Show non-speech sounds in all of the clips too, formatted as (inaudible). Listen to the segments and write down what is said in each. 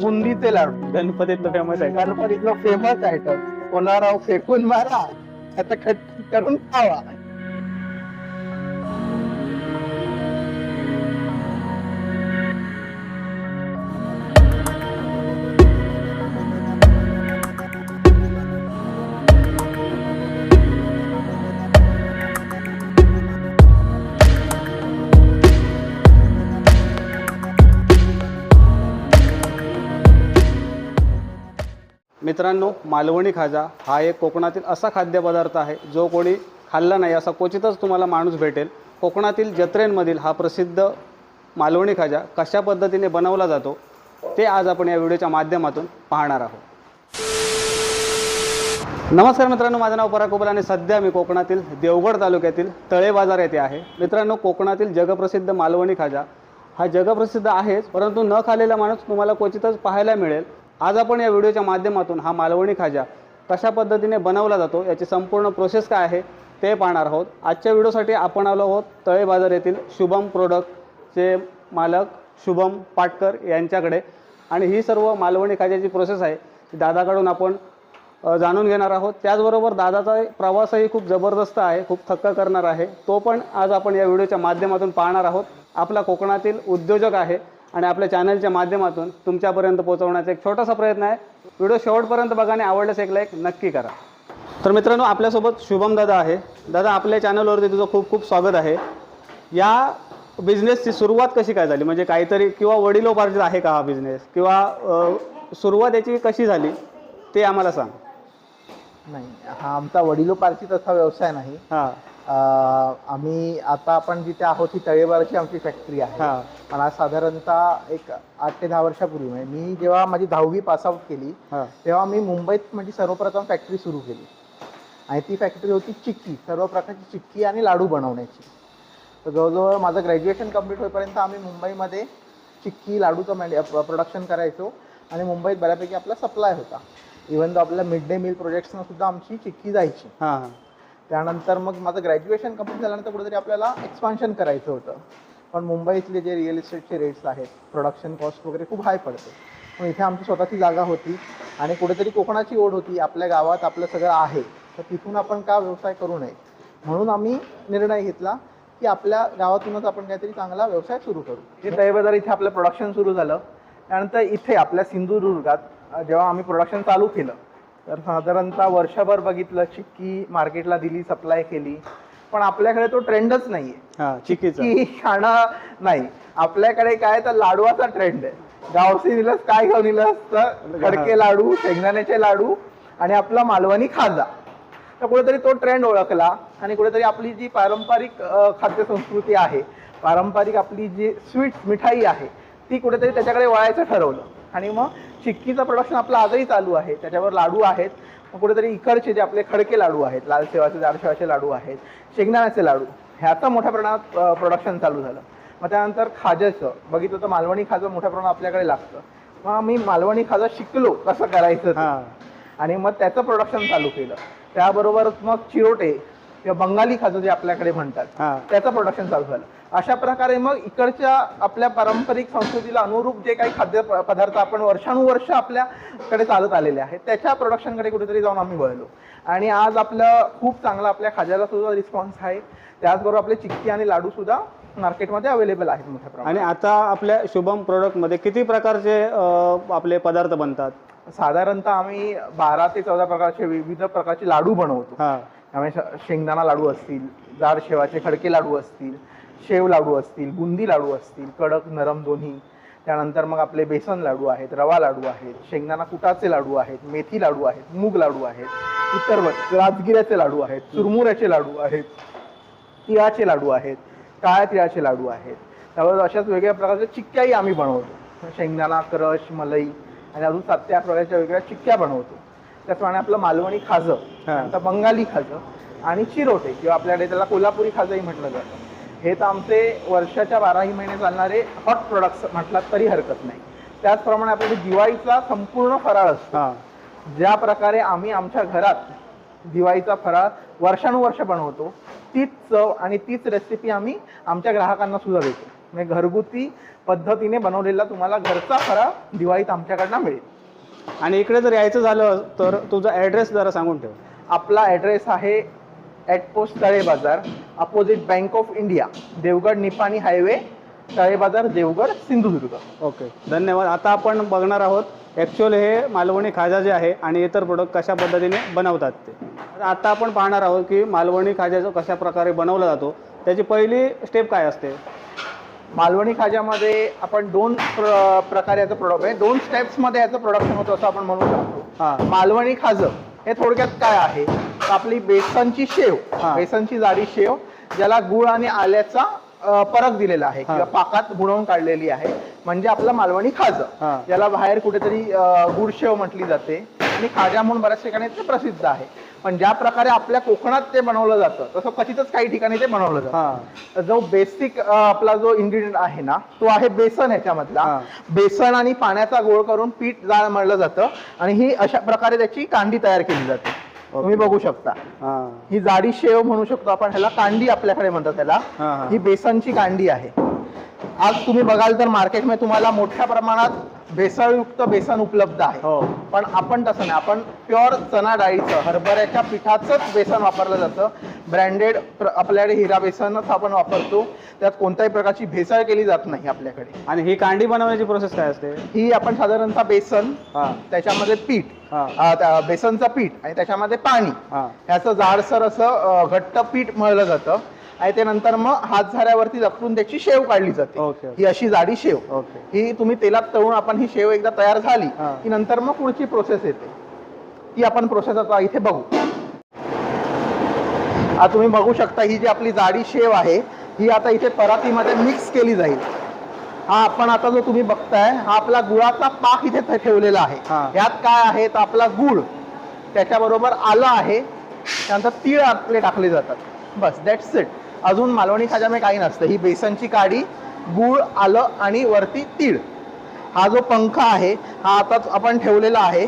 बुंदीचे लाडू. गणपतीतलं फेमस आहे. गणपतीतलं famous item कोणाराव फेकून मारा आता खट करून खावा. मित्रांनो मालवणी खाजा हा एक कोकणातील असा खाद्यपदार्थ आहे जो कोणी खाल्ला नाही असा क्वचितच तुम्हाला माणूस भेटेल. कोकणातील जत्रेंमधील हा प्रसिद्ध मालवणी खाजा कशा पद्धतीने बनवला जातो ते आज आपण या व्हिडिओच्या माध्यमातून पाहणार आहोत. नमस्कार मित्रांनो माझं नाव पराकोबल आणि सध्या मी कोकणातील देवगड तालुक्यातील तळे बाजार येथे आहे. मित्रांनो कोकणातील जगप्रसिद्ध मालवणी खाजा हा जगप्रसिद्ध आहेच परंतु न खाल्लेला माणूस तुम्हाला क्वचितच पाहायला मिळेल. आज आपण या व्हिडिओच्या माध्यमातून हा मालवणी खाजा कशा पद्धतीने बनवला जातो याची संपूर्ण प्रोसेस काय आहे ते पाहणार आहोत. आजच्या व्हिडिओसाठी आपण आलो आहोत तळे बाजार येथील शुभम प्रोडक्टचे मालक शुभम पाटकर यांच्याकडे. आणि ही सर्व मालवणी खाज्याची प्रोसेस आहे ती दादाकडून आपण जाणून घेणार आहोत. त्याचबरोबर दादाचा प्रवासही खूप जबरदस्त आहे खूप थक्क करणार आहे. तो पण आज आपण या व्हिडिओच्या माध्यमातून पाहणार आहोत. आपला कोकणातील उद्योजक आहे आणि आपल्या चॅनलच्या माध्यमातून तुमच्यापर्यंत पोहोचवण्याचा एक छोटासा प्रयत्न आहे. व्हिडिओ शेवटपर्यंत बघा आणि आवडल्यास एक लाईक नक्की करा. तर मित्रांनो आपल्यासोबत शुभम दादा आहे. दादा आपल्या चॅनलवरती तुझं खूप खूप स्वागत आहे. या बिझनेसची सुरुवात कशी काय झाली? म्हणजे काहीतरी किंवा वडिलोपार्जित आहे का हा बिझनेस किंवा सुरुवात याची कशी झाली? ते आम्हाला सांग. नाही हा आमचा वडिलोपार्जित असा व्यवसाय नाही. हां. आम्ही आता आपण जिथे आहोत ही तळेवारची आमची फॅक्टरी आहे. हां. पण आज साधारणतः एक आठ ते दहा वर्षापूर्वी म्हणजे मी जेव्हा माझी दहावी पासआउट केली तेव्हा मी मुंबईत म्हणजे सर्वप्रथम फॅक्टरी सुरू केली. आणि ती फॅक्टरी होती चिक्की सर्व प्रकारची चिक्की आणि लाडू बनवण्याची. तर जवळजवळ माझं ग्रॅज्युएशन कंप्लीट होईपर्यंत आम्ही मुंबईमध्ये चिक्की लाडूचं मॅन्यु प्रोडक्शन करायचो. आणि मुंबईत बऱ्यापैकी आपला सप्लाय होता. इवन दो आपल्या मिड डे मील प्रोजेक्ट्सनं सुद्धा आमची चिक्की जायची. त्यानंतर मग माझं ग्रॅज्युएशन कंप्लीट झाल्यानंतर कुठेतरी आपल्याला एक्सपान्शन करायचं होतं. पण मुंबईतले जे रिअल इस्टेटचे रेट्स आहेत प्रोडक्शन कॉस्ट वगैरे खूप हाय पडते. पण इथे आमची स्वतःची जागा होती आणि कुठेतरी कोकणाची ओढ होती आपल्या गावात आपलं सगळं आहे. तर तिथून आपण का व्यवसाय करू नये? म्हणून आम्ही निर्णय घेतला की आपल्या गावातूनच आपण काहीतरी चांगला व्यवसाय सुरू करू. हे तळेबाजार इथे आपलं प्रोडक्शन सुरू झालं. त्यानंतर इथे आपल्या सिंधुदुर्गात जेव्हा आम्ही प्रोडक्शन चालू केलं तर साधारणतः वर्षभर बघितलं चिक्की मार्केटला दिली सप्लाय केली. पण आपल्याकडे तो ट्रेंडच नाहीये. हां चिकीचं की खाणं नाही. आपल्याकडे काय तर लाडवाचा ट्रेंड आहे. गावसी निलस काय घेऊन निलस? तर खडके लाडू शेंगदाण्याचे लाडू आणि आपला मालवणी खाजा. तर कुठेतरी तो ट्रेंड ओळखला आणि कुठेतरी आपली जी पारंपरिक खाद्य संस्कृती आहे पारंपरिक आपली जी स्वीट मिठाई आहे ती कुठेतरी त्याच्याकडे वळायचं ठरवलं. आणि मग चिक्कीचं प्रोडक्शन आपलं आजही चालू आहे. त्याच्यावर लाडू आहेत. मग कुठेतरी इकडचे जे आपले खडके लाडू आहेत लाल सेवाचे जाड सेवाचे लाडू आहेत शेंगदाण्याचे लाडू ह्याचं मोठ्या प्रमाणात प्रोडक्शन चालू झालं. मग त्यानंतर खाज्याचं बघितलं तर मालवणी खाजं मोठ्या प्रमाणात आपल्याकडे लागतं. मग आम्ही मालवणी खाजं शिकलो कसं करायचं. हां. आणि मग त्याचं प्रोडक्शन चालू केलं. त्याबरोबरच मग चिरोटे किंवा बंगाली खाजं जे आपल्याकडे म्हणतात हां. त्याचं प्रोडक्शन चालू झालं. अशा प्रकारे मग इकडच्या आपल्या पारंपरिक संस्कृतीला अनुरूप जे काही खाद्य पदार्थ आपण वर्षानुवर्ष आपल्याकडे चालत आलेले आहेत त्याच्या प्रोडक्शनकडे कुठेतरी जाऊन आम्ही वळलो. आणि आज आपलं खूप चांगला आपल्या खाज्याला सुद्धा रिस्पॉन्स आहे. त्याचबरोबर आपले चिक्की आणि लाडू सुद्धा मार्केटमध्ये अवेलेबल आहेत मोठ्या प्रमाणात. आणि आता आपल्या शुभम प्रोडक्टमध्ये किती प्रकारचे आपले पदार्थ बनतात? साधारणतः आम्ही बारा ते चौदा प्रकारचे विविध प्रकारचे लाडू बनवतो. हां. त्यामुळे शेंगदाणा लाडू असतील जाड शेवाचे खडके लाडू असतील शेव लाडू असतील बुंदी लाडू असतील कडक नरम दोन्ही. त्यानंतर मग आपले बेसन लाडू आहेत रवा लाडू आहेत शेंगदाणा कुटाचे लाडू आहेत मेथी लाडू आहेत मूग लाडू आहेत इतर राजगिऱ्याचे लाडू आहेत चुरमुऱ्याचे लाडू आहेत तिळाचे लाडू आहेत काळ्या तिळाचे लाडू आहेत. त्यावर अशाच वेगळ्या प्रकारच्या चिक्क्याही आम्ही बनवतो. शेंगदाणा क्रश मलई आणि अजून सात ते आठ प्रकारच्या वेगळ्या चिक्क्या बनवतो. त्याचप्रमाणे आपलं मालवणी खाजं हा. बंगाली खाजं आणि चिरोटे किंवा आपल्याकडे त्याला कोल्हापुरी खाजंही म्हटलं जातं. हे तर आमचे वर्षाच्या बाराही महिने चालणारे हॉट प्रोडक्ट्स म्हटलात तरी हरकत नाही. त्याचप्रमाणे आपल्याकडे दिवाळीचा संपूर्ण फराळ असतो. हां. ज्या प्रकारे आम्ही आमच्या घरात दिवाळीचा फराळ वर्षानुवर्ष बनवतो तीच चव आणि तीच रेसिपी आम्ही आमच्या ग्राहकांना सुद्धा देतो. म्हणजे घरगुती पद्धतीने बनवलेला तुम्हाला घरचा खरा दिवाळीत आमच्याकडनं मिळेल. आणि इकडे जर यायचं झालं तर तुझा ॲड्रेस जरा सांगून ठेव. आपला ॲड्रेस आहे at post Tale Bazar opposite bank of India Devgad Nipani highway Tale Bazar Devgad Sindhudurg okay धन्यवाद. आता आपण बघणार आहोत ॲक्च्युअल हे मालवणी खाजा जे आहे आणि इतर प्रोडक्ट कशा पद्धतीने बनवतात ते. तर आता आपण पाहणार आहोत की मालवणी खाजाचं कशा प्रकारे बनवला जातो त्याची पहिली स्टेप काय असते? मालवणी खाज्यामध्ये आपण दोन प्र प्रकारे याचं प्रोडक्ट आहे. दोन स्टेप्समध्ये याचं प्रोडक्शन होतं असं आपण म्हणू शकतो. हां. मालवणी खाजं हे थोडक्यात काय आहे? आपली बेसनची शेव हा. बेसनची जाडी शेव ज्याला गुळ आणि आल्याचा अ, परक दिलेला आहे. किंवा पाकात बुडवून काढलेली आहे म्हणजे आपलं मालवणी खाजं हा. ज्याला बाहेर कुठेतरी अ, गुड शेव म्हटली जाते आणि खाजा म्हणून बऱ्याच ठिकाणी ते प्रसिद्ध आहे पण ज्या प्रकारे आपल्या कोकणात ते बनवलं जातं तसं क्वचितच काही ठिकाणी ते बनवलं जातं हां जो बेसिक आपला जो इन्ग्रेडियंट आहे ना तो आहे बेसन ह्याच्यामधला हा. बेसन आणि पाण्याचा गोळ करून पीठ जाळ मळलं जातं आणि ही अशा प्रकारे त्याची कांडी तयार केली जाते तुम्ही बघू शकता. हां. जाडी शेव म्हणू शकतो आपण ह्याला कांडी आपल्याकडे म्हणतात त्याला. ही बेसनची कांडी आहे. आज तुम्ही बघाल तर मार्केटमध्ये तुम्हाला मोठ्या प्रमाणात भेसळयुक्त बेसन उपलब्ध आहे. हो. पण आपण तसं नाही. आपण प्युअर चणा डाळीचं हरभऱ्याच्या पिठाचंच बेसन वापरलं जातं. ब्रँडेड आपल्याकडे हिरा बेसनच आपण वापरतो. त्यात कोणत्याही प्रकारची भेसळ केली जात नाही आपल्याकडे. आणि ही कांडी बनवण्याची प्रोसेस काय असते? ही आपण साधारणतः बेसन हां. त्याच्यामध्ये पीठ हां. बेसनचं पीठ आणि त्याच्यामध्ये पाणी. हां. ह्याचं जाडसर असं घट्ट पीठ मळलं जातं. आणि ते नंतर मग हात झाऱ्यावरती लपटून त्याची शेव काढली जाते. ओके ही अशी जाडी शेव. ही तुम्ही तेलात तळून आपण ही शेव एकदा तयार झाली. की नंतर मग पुढची प्रोसेस येते. ती आपण प्रोसेस आता इथे बघू. आता तुम्ही बघू शकता ही जी आपली जाडी शेव आहे ही आता इथे परातीमध्ये मिक्स केली जाईल. हा आपण आता जो तुम्ही बघताय हा आपला गुळाचा पाक इथे ठेवलेला आहे. यात काय आहे तर आपला गुळ त्याच्याबरोबर आलं आहे त्यानंतर तीळ आपले टाकले जातात. बस दॅट्स इट अजून मालवणी खाज्यामध्ये काही नसतं. ही बेसनची काडी गूळ आलं आणि वरती तीळ. हा जो पंख आहे हा आताच आपण ठेवलेला आहे.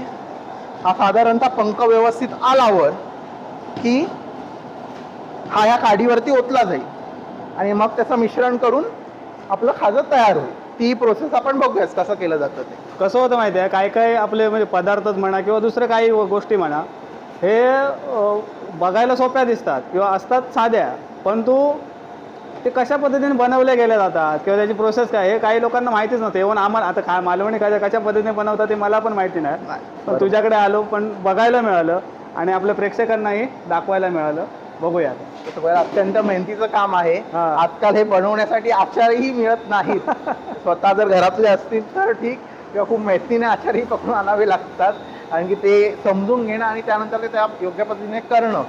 हा साधारणतः पंख व्यवस्थित आलावर की हा या काडीवरती ओतला जाईल. आणि मग त्याचं मिश्रण करून आपलं खाजं तयार होईल. ती प्रोसेस आपण बघूयाच कसं केलं जातं ते. कसं होतं माहिती आहे? काय काय आपले म्हणजे पदार्थच म्हणा किंवा दुसरे काही गोष्टी म्हणा हे बघायला सोप्या दिसतात किंवा असतात साध्या. परंतु ते कशा पद्धतीने बनवल्या गेल्या जातात किंवा त्याची प्रोसेस काय? हे काही लोकांना माहितीच नव्हते. इव्हन आम्हाला आता काय मालवणी काय कशा पद्धतीने बनवतात ते मला पण माहिती नाही. पण. तुझ्याकडे आलो पण बघायला मिळालं आणि आपल्या प्रेक्षकांनाही दाखवायला मिळालं. बघूया आता. अत्यंत मेहनतीचं काम आहे. आजकाल हे बनवण्यासाठी आचार्यही मिळत नाहीत. (laughs) स्वतः जर घरातले असतील तर ठीक किंवा खूप मेहनतीने आचार्यही पकडून आणावे लागतात. कारण की ते समजून घेणं आणि त्यानंतर ते त्या योग्य पद्धतीने करणं.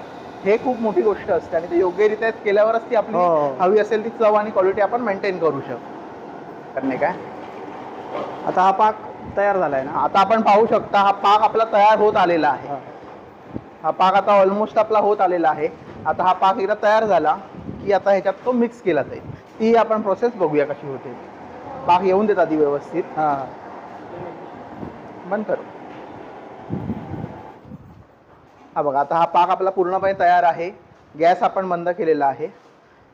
हे खूप मोठी गोष्ट असते आणि ते योग्यरित्या केल्यावरच ती आपली हो. हवी असेल ती चव आणि क्वालिटी आपण मेंटेन करू शकतो. करणे काय? आता हा पाक तयार झाला आहे ना? आता आपण पाहू शकता हा पाक आपला तयार होत आलेला आहे. हा. हा पाक आता ऑलमोस्ट आपला होत आलेला आहे. आता हा पाक एकदा तयार झाला की आता ह्याच्यात तो मिक्स केला जाईल. ती आपण प्रोसेस बघूया कशी होते. पाक येऊन देतात ती व्यवस्थित. हा. बंद करू. हा बघा आता हा पाक आपला पूर्णपणे तयार आहे. गॅस आपण बंद केलेला आहे.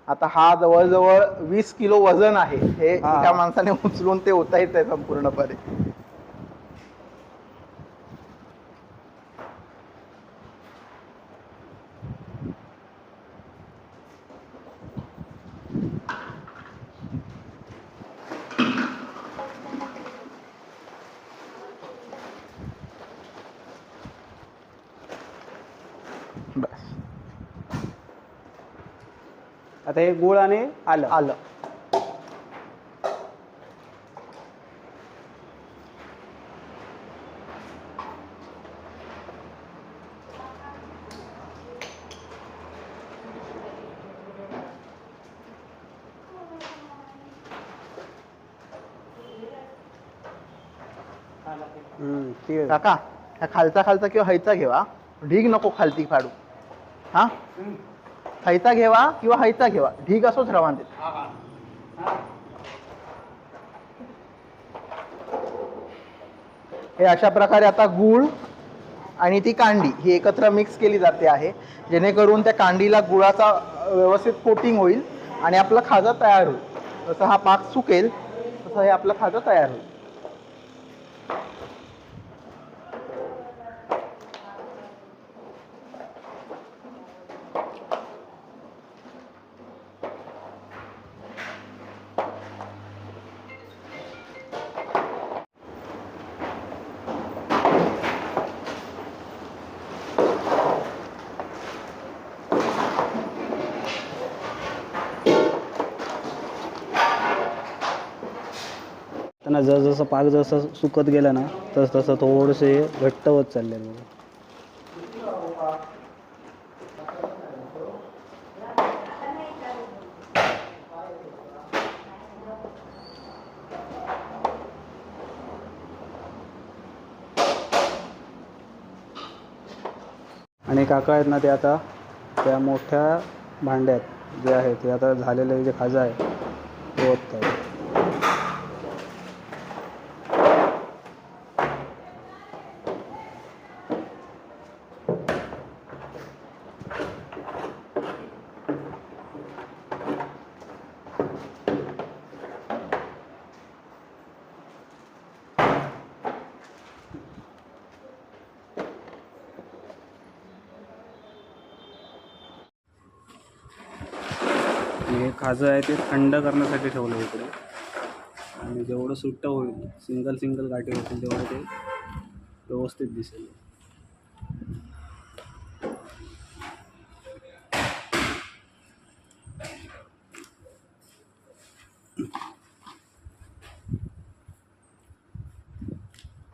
आता हा जवळजवळ वीस किलो वजन आहे. हे. एका माणसाने उचलून ते होता येत आहे संपूर्णपणे. आता हे गुळ आणि आलं. आलं तीळ. काका खालचा खालचा किंवा हैचा घेवा ढीग नको खालती काढू हा? हैचा घेवा किंवा हैचा घेवा. ढीग असोच रवान देत. हे अशा प्रकारे आता गूळ आणि ती कांडी ही एकत्र मिक्स केली जाते आहे. जेणेकरून त्या कांडीला गुळाचा व्यवस्थित कोटिंग होईल आणि आपलं खाजा तयार होईल. जसं हा पाक सुकेल तसं हे आपलं खाजं तयार होईल. त्यांना जसं पाक जसं सुकत गेलं ना तस तसं थोडंसे घट्ट होत चालले आणि काका आहेत ना ते आता त्या मोठ्या भांड्यात जे आहे ते आता झालेले जे खाजा आहे ते ओतत आहेत आणि हे खाजं आहे ते थंड करण्यासाठी ठेवलं आहे इकडे. आणि जेवढं सुट्ट होईल सिंगल सिंगल गाठी होतील तेवढं ते व्यवस्थित दिसेल.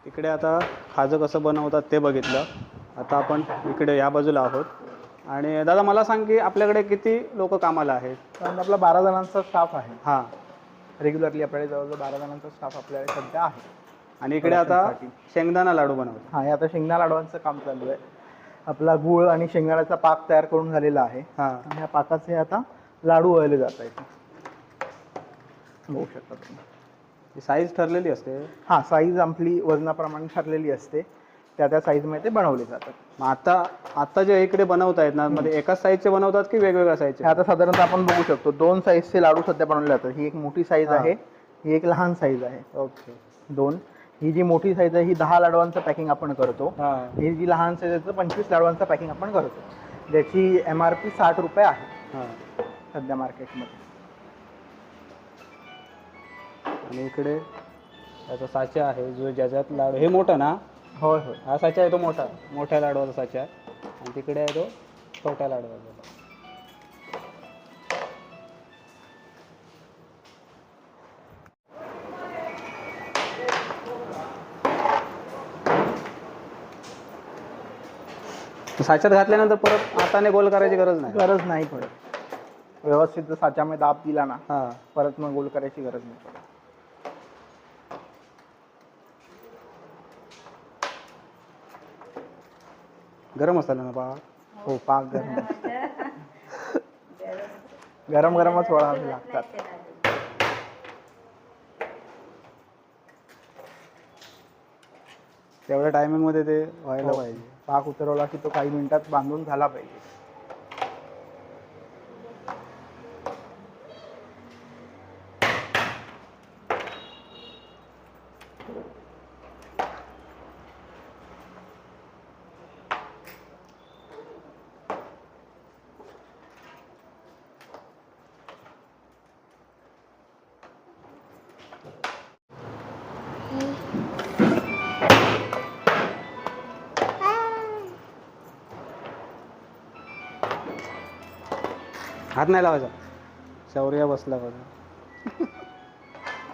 इकडे आता खाजं कसं बनवतात ते बघितलं. आता आपण इकडे या बाजूला आहोत. आणि दादा मला सांग की आपल्याकडे किती लोक कामाला आहेत? कारण आपला बारा जणांचा स्टाफ आहे. हां. रेग्युलरली आपल्याकडे जवळजवळ बारा जणांचा स्टाफ आपल्याकडे सध्या आहे. आणि इकडे आता. शेंगदाणा लाडू बनवतात. हा हे आता शेंगदाणा लाडवांचं काम चालू आहे. आपला गूळ आणि शेंगदाण्याचा पाक तयार करून झालेला आहे. हां. आणि ह्या पाकाचे आता लाडू वळले जात आहेत. बघू शकता तुम्ही. साईज ठरलेली असते. हा साईज आपली वजनाप्रमाणे ठरलेली असते. त्या त्या साईजमध्ये ते बनवले जातात. मग आता आता जे इकडे बनवत आहेत ना मध्ये एकाच साईजचे बनवतात की वेगवेगळ्या साईजचे आता साधारणतः आपण बघू शकतो दोन साईजचे लाडू सध्या बनवले जातात. ही एक मोठी साईज. आहे ही एक लहान साईज आहे. ओके. दोन. ही जी मोठी साईज आहे ही दहा लाडवांचं पॅकिंग आपण करतो. हां. जी लहान साईज आहे पंचवीस लाडवांचं पॅकिंग आपण करतो. ज्याची एम आर पी साठ रुपये आहे. हां. सध्या मार्केटमध्ये आणि इकडे त्याचा साचा आहे जो ज्याच्यात लाडू हे मोठं ना? होय होय. हा साचा आहे तो मोठा. मोठ्या लाडवाचा साचा आहे. आणि तिकडे आहे तो छोट्या लाडवाचा साच्यात घातल्यानंतर परत हाताने गोल करायची गरज नाही. गरज नाही पडत. व्यवस्थित जर साच्यामध्ये दाब दिला ना हां. परत मग गोल करायची गरज नाही गरम असताना ना पा हो पाक गरम. (laughs) गरम गरमच वळावे लागतात. तेवढ्या टायमिंगमध्ये ते व्हायला हो. पाहिजे. पाक उतरवला की तो काही मिनिटात बांधून झाला पाहिजे. हात नाही लावायचा. शौर्य बसला बघा.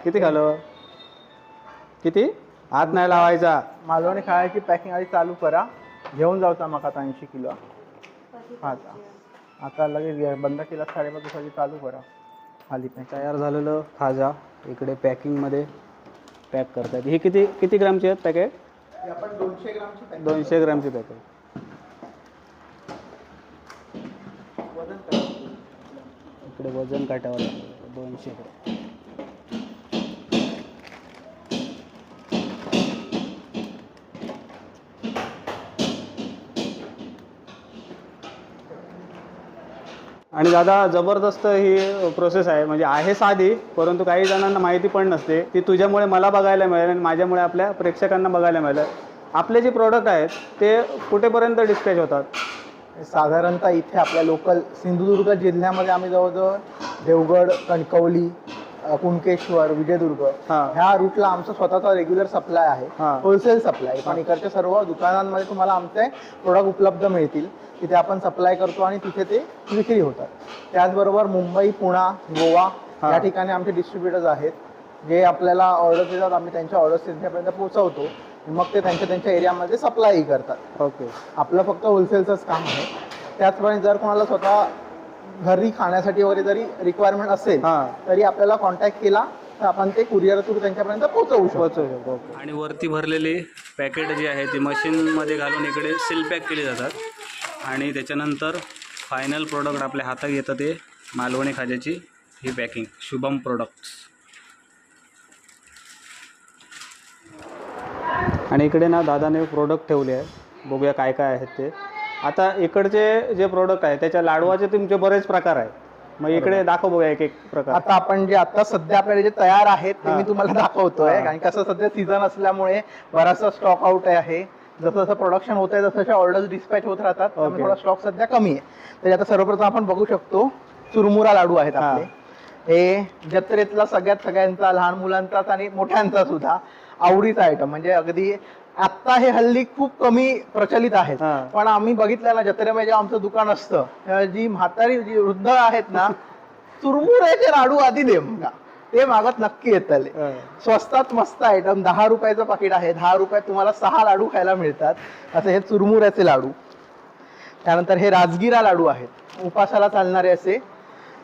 किती खालो? किती? हात नाही लावायचा. मालवणी खायची पॅकिंग आधी चालू करा. घेऊन जाऊचा मग आता ऐंशी किलो. हा आता लगेच बंद केला साडेपाच दिवसाची चालू करा. खाली पॅक तयार झालेलं खाजा इकडे पॅकिंगमध्ये पॅक करतात. ही किती किती ग्रामची आहेत पॅकेट आपण दोनशे ग्रामची दोनशे ग्रामची पॅकेट वजन करा. इकडे वजन काटावं लागतं. दोनशे ग्रॅम. आणि दादा जबरदस्त ही प्रोसेस आहे. म्हणजे आहे साधी परंतु काही जणांना माहिती पण नसते. ती तुझ्यामुळे मला बघायला मिळेल आणि माझ्यामुळे आपल्या प्रेक्षकांना बघायला मिळेल. आपले जे प्रोडक्ट आहेत ते कुठेपर्यंत डिस्पॅच होतात? साधारणतः इथे आपल्या लोकल सिंधुदुर्ग जिल्ह्यामध्ये आम्ही जवळजवळ देवगड कणकवली कुणकेश्वर विजयदुर्ग हां. ह्या रूटला आमचा स्वतःचा रेग्युलर सप्लाय आहे. होलसेल सप्लाय पण इकडच्या सर्व दुकानांमध्ये तुम्हाला आमचे प्रोडक्ट उपलब्ध मिळतील. तिथे आपण सप्लाय करतो आणि तिथे ते विक्री होतात. त्याचबरोबर मुंबई पुणा गोवा. या ठिकाणी आमचे डिस्ट्रीब्युटर्स आहेत. जे आपल्याला ऑर्डर देतात आम्ही त्यांच्या ऑर्डर्स त्यांच्यापर्यंत पोहोचवतो. मग ते त्यांच्या त्यांच्या एरियामध्ये सप्लायही करतात. ओके आपलं फक्त होलसेलचंच काम आहे. त्याचप्रमाणे जर कोणाला स्वतः घरी खाण्यासाठी वगैरे जरी रिक्वायरमेंट असेल हां. तरी आपल्याला कॉन्टॅक्ट केला तर आपण ते कुरिअर थ्रू त्यांच्यापर्यंत पोहोचवू शकतो. पोहोचू शकतो. ओके आणि वरती भरलेली पॅकेट जी आहे ती मशीनमध्ये घालून इकडे सील पॅक केली जातात. आणि त्याच्यानंतर फायनल प्रोडक्ट आपल्या हातात येतं ते मालवणी खाज्याची. ही पॅकिंग शुभम प्रोडक्ट्स आणि इकडे ना दादाने प्रोडक्ट ठेवले आहे. बघूया काय काय आहेत ते. आता इकडचे जे प्रोडक्ट आहे त्याच्या लाडवाचे तुमचे बरेच प्रकार आहेत. मग इकडे दाखव बघूया एक एक प्रकार. आता आपण जे आता सध्या आपल्याकडे जे तयार आहेत ते. मी तुम्हाला दाखवतोय. कारण कसं सध्या सीझन असल्यामुळे बराचसा स्टॉक आउट आहे. जसं जसं प्रोडक्शन होत आहे तसं ऑर्डर्स डिस्पॅच होत राहतात. थोडा स्टॉक सध्या कमी आहे. तर आता सर्वप्रथम आपण बघू शकतो चुरमुरा लाडू आहेत हां. आपले हे जत्रेतला सगळ्यात सगळ्यांचा लहान मुलांचाच आणि मोठ्यांचा सुद्धा. आवडीचा आयटम म्हणजे अगदी आता हे हल्ली खूप कमी प्रचलित आहेत. हां. पण आम्ही बघितलं ना जत्रेमध्ये जेव्हा आमचं दुकान असतं तेव्हा जी म्हातारी जी वृद्ध आहेत ना चुरमुऱ्याचे लाडू आधी दे बघा ते मागत नक्की येतले हां. स्वस्तात मस्त आयटम दहा रुपयाचं पाकिट आहे दहा रुपयात तुम्हाला सहा लाडू खायला मिळतात. असं हे चुरमुऱ्याचे लाडू. त्यानंतर हे राजगिरा लाडू आहेत. उपासाला चालणारे असे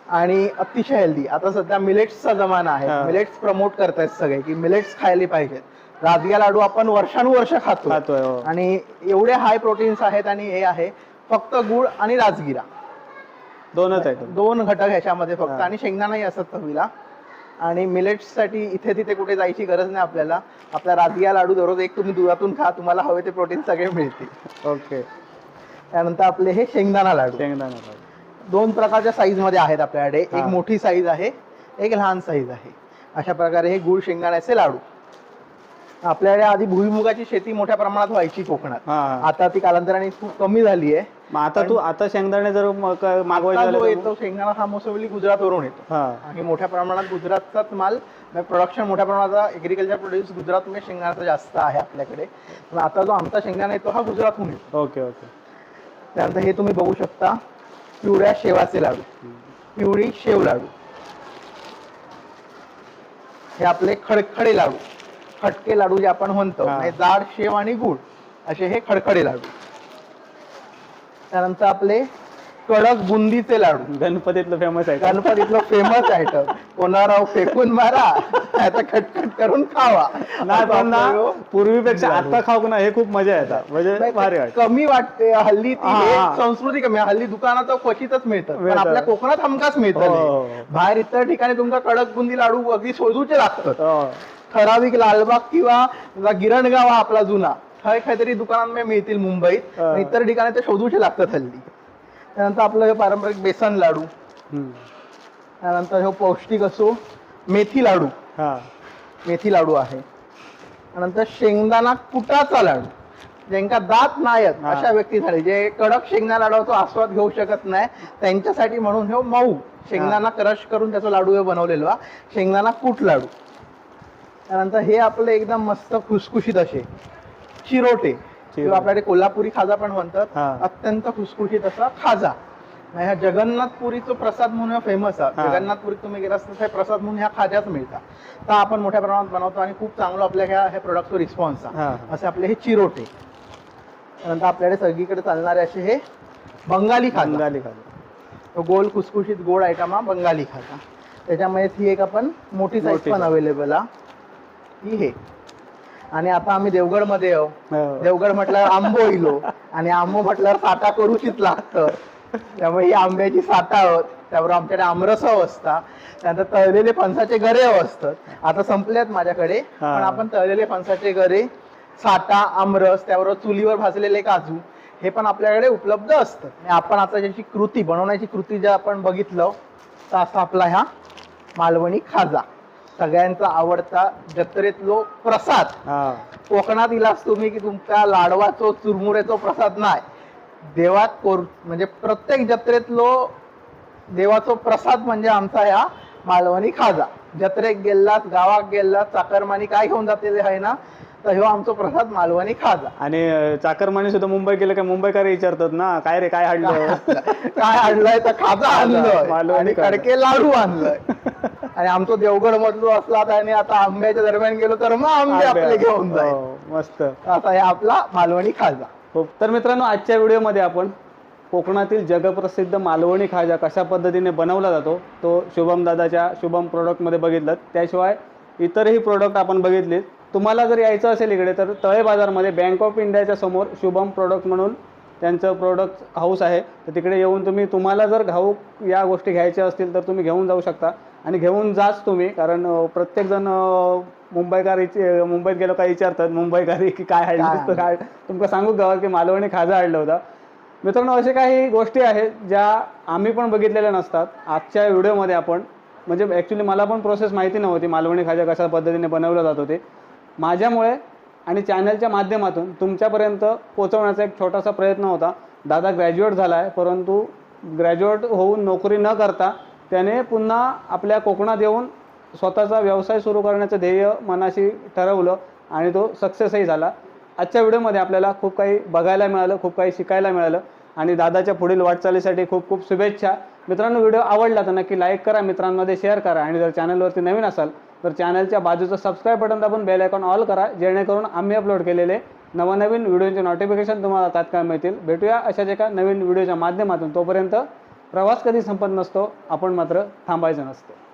आणि अतिशय हेल्दी आता सध्या मिलेट्सचा जमाना आहे. मिलेट्स प्रमोट करतायत सगळे की मिलेट्स खायला पाहिजेत. राजगिरा लाडू आपण वर्षानुवर्ष खातो हो. आणि एवढे हाय प्रोटीन्स आहेत आणि हे आहे फक्त गुळ आणि राजगिरा. दोनच आयटम दोन घटक ह्याच्यामध्ये फक्त. आणि शेंगदाणाही असतात चवीला. आणि मिलेट्ससाठी इथे तिथे कुठे जायची गरज नाही आपल्याला. आपला राजगिरा लाडू दररोज एक तुम्ही दुधातून खा तुम्हाला हवे ते प्रोटीन सगळे मिळतील. ओके. त्यानंतर आपले हे शेंगदाणा लाडू. शेंगदाणा लाडू. दोन प्रकारच्या साईजमध्ये आहेत आपल्याकडे. एक. मोठी साईज आहे एक लहान साईज आहे. अशा प्रकारे हे गुळ शेंगदाण्याचे लाडू. आपल्याकडे आधी भुईमुगाची शेती मोठ्या प्रमाणात व्हायची कोकणात. आता ती कालांतराने खूप कमी झाली आहे. आता तू आता शेंगदाणे जर मागवायचे येतो शेंगदाणा हा मोसवली गुजरातवरून येतो. आणि मोठ्या प्रमाणात गुजरातचाच माल प्रोडक्शन मोठ्या प्रमाणात एग्रिकल्चर प्रोड्यूस गुजरातमध्ये शेंगदाण्याचा जास्त आहे आपल्याकडे. पण आता जो आमचा शेंगदाणा येतो हा गुजरातहून येतो. Okay okay. त्यानंतर हे तुम्ही बघू शकता. पिवळ्या शेवाचे लाडू पिवळी शेव लाडू हे आपले खडखडे लाडू खटके लाडू जे आपण म्हणतो. म्हणजे जाड शेव आणि गुळ असे हे खडखडे लाडू त्यानंतर आपले कडक बुंदीचे लाडू गणपतीतलं फेमस आहे? गणपतीतलं फेमस आयटम कोणाराव फेकून मारा आता खटखट करून खावा नाही पण ना आपलं पूर्वीपेक्षा. आता खाऊ ना हे खूप मजा येतात म्हणजे भारी वाटतं कमी वाटते हल्ली ती हा, हे हा. संस्कृती कमी आहे. हल्ली दुकानात क्वचितच मिळतं पण मिळतं. आपल्या कोकणात हमखास हो, हो, मिळतं हो. बाहेर इतर ठिकाणी तुमका कडक बुंदी लाडू अगदी शोधूचे लागतात हो. ठराविक लालबाग किंवा गिरणगाव हा आपला जुना हा काहीतरी दुकानांमध्ये मिळतील मुंबईत हा. इतर ठिकाणी ते शोधूचे लागतात हल्ली त्यानंतर आपलं हे पारंपरिक बेसन लाडू. त्यानंतर हे पौष्टिक असो मेथी लाडू. मेथी लाडू आहे. त्यानंतर शेंगदाणा कुटाचा लाडू. ज्यांका दात नायत हा. अशा व्यक्ती झाले. जे कडक शेंगदाणा लाडूचा आस्वाद घेऊ शकत नाही त्यांच्यासाठी म्हणून हे मऊ. शेंगदाणा क्रश करून त्याचा लाडू हे बनवलेलो शेंगदाणा कूट लाडू. त्यानंतर हे आपले एकदम मस्त खुसखुशीत असे. चिरोटे. किंवा आपल्याकडे कोल्हापुरी खाजा पण म्हणतात. अत्यंत खुसखुशीत असा खाजा. ह्या जगन्नाथपुरीचा प्रसाद म्हणून फेमस आहे. जगन्नाथपुरीत तुम्ही गेला तर प्रसाद म्हणून ह्या खाज्याच मिळतात. तर आपण मोठ्या प्रमाणात बनवतो आणि खूप चांगलं आपल्या ह्या ह्या प्रोडक्टचा रिस्पॉन्स आहे. असे आपले हे चिरोटे. त्यानंतर आपल्याकडे सगळीकडे चालणारे असे हे बंगाली खाजा. बंगाली तो गोल खुसखुशीत गोड आयटम हा बंगाली खाजा. त्याच्यामध्ये ही एक आपण मोठी साईज पण. अवेलेबल आहे ही हे. आणि आता आम्ही देवगडमध्ये आहो. हो. देवगड म्हटल्यावर आंबो इलो. आणि आंबो म्हटल्यावर साठा करूचीच लागतं. त्यामुळे ही आंब्याची साठा आहोत. त्याबरोबर आमच्याकडे आमरसव असता त्यानंतर तळलेले फणसाचे गरे असतात. आता संपलेत माझ्याकडे. पण आपण तळलेले फणसाचे गरे साठा आमरस त्याबरोबर चुलीवर भाजलेले काजू हे पण आपल्याकडे उपलब्ध असतं. आपण आता ज्याची कृती बनवण्याची कृती जर आपण बघितलं तर असा आपला ह्या मालवणी खाजा. सगळ्यांचा आवडता जत्रेतलो प्रसाद. कोकणात इलाच तुम्ही की तुमच्या लाडवाचो चुरमुऱ्याचो प्रसाद नाही. देवात कोर म्हणजे प्रत्येक जत्रेतलो देवाचो प्रसाद म्हणजे आमचा ह्या मालवणी खाजा. जत्रेक गेलात गावात गेलात चाकरमानी काय घेऊन जाते आहे ना? तर ह्यो आमचो प्रसाद मालवणी खाजा. आणि चाकरमानी सुद्धा मुंबई गेलं काय मुंबईकर विचारतात ना काय रे काय हाडलं (laughs) काय आणलंय? तर खाजा आणलंय. मालवणी आणि. कडके लाडू आणलंय. (laughs) आणि आमचो देवगड मधलो असला तर आणि आता आंब्याच्या दरम्यान गेलो तर मग आंबे आपले घेऊन जाईल. हो, मस्त. असा हे आपला मालवणी खाजा. हो तर मित्रांनो आजच्या व्हिडिओमध्ये आपण कोकणातील जगप्रसिद्ध मालवणी खाजा कशा पद्धतीने बनवला जातो तो शुभम दादाच्या शुभम प्रोडक्टमध्ये बघितलं. त्याशिवाय इतरही प्रोडक्ट आपण बघितले तुम्हाला जर यायचं असेल इकडे तर तळे बाजारमध्ये बँक ऑफ इंडियाच्या समोर शुभम प्रोडक्ट म्हणून त्यांचं प्रोडक्ट हाऊस आहे. तर तिकडे येऊन तुम्ही तुम्हाला जर घाऊक या गोष्टी घ्यायच्या असतील तर तुम्ही घेऊन जाऊ शकता. आणि घेऊन जाच तुम्ही कारण प्रत्येकजण मुंबईकर इच- मुंबईत गेलो काय विचारतात मुंबईकरी की (laughs) काय हाडलं काय? तुमका सांगू गावात की मालवणी खाजा हाडलं होता? मित्रांनो अशा काही गोष्टी आहेत ज्या आम्ही पण बघितलेल्या नसतात. आजच्या व्हिडिओमध्ये आपण म्हणजे ॲक्च्युली मला पण प्रोसेस माहिती नव्हती मालवणी खाजा कशा पद्धतीने बनवलं जात होते. माझ्यामुळे आणि चॅनलच्या माध्यमातून तुमच्यापर्यंत पोहोचवण्याचा एक छोटासा प्रयत्न होता. दादा ग्रॅज्युएट झाला आहे परंतु ग्रॅज्युएट होऊन नोकरी न करता त्याने पुन्हा आपल्या कोकणात येऊन स्वतःचा व्यवसाय सुरू करण्याचं ध्येय मनाशी ठरवलं आणि तो सक्सेसही झाला. आजच्या व्हिडिओमध्ये आपल्याला खूप काही बघायला मिळालं खूप काही शिकायला मिळालं आणि दादाच्या पुढील वाटचालीसाठी खूप खूप शुभेच्छा. मित्रांनो व्हिडिओ आवडला तर नक्की लाईक करा मित्रांमध्ये शेअर करा आणि जर चॅनलवरती नवीन असाल तर चॅनलच्या बाजूचं सबस्क्राईब बटन दाबून बेल आयकॉन ऑल करा जेणेकरून आम्ही अपलोड केलेले नवनवीन व्हिडिओचे नोटिफिकेशन तुम्हाला तात्काळ मिळतील. भेटूया अशाच एका नवीन व्हिडिओच्या माध्यमातून. तोपर्यंत प्रवास कधी संपत नसतो आपण मात्र थांबायचं नसतं.